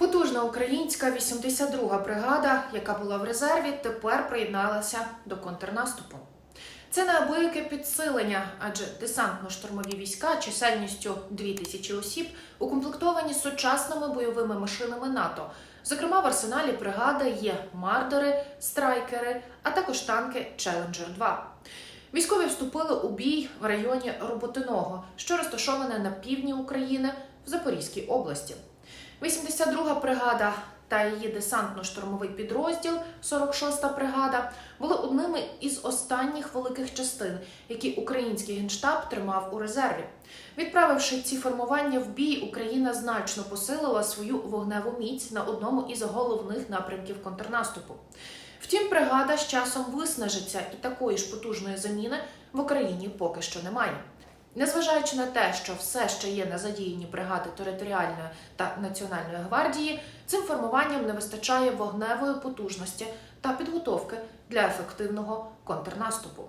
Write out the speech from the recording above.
Потужна українська 82-га бригада, яка була в резерві, тепер приєдналася до контрнаступу. Це неабияке підсилення, адже десантно-штурмові війська чисельністю 2000 осіб укомплектовані сучасними бойовими машинами НАТО. Зокрема, в арсеналі бригади є мардери, страйкери, а також танки Челенджер 2 Військові вступили у бій в районі Роботиного, що розташоване на півдні України в Запорізькій області. 82-га бригада та її десантно-штурмовий підрозділ, 46-та бригада, були одними із останніх великих частин, які український генштаб тримав у резерві. Відправивши ці формування в бій, Україна значно посилила свою вогневу міць на одному із головних напрямків контрнаступу. Втім, бригада з часом виснажиться, і такої ж потужної заміни в Україні поки що немає. Незважаючи на те, що все ще є на задіянні бригади територіальної та національної гвардії, цим формуванням не вистачає вогневої потужності та підготовки для ефективного контрнаступу.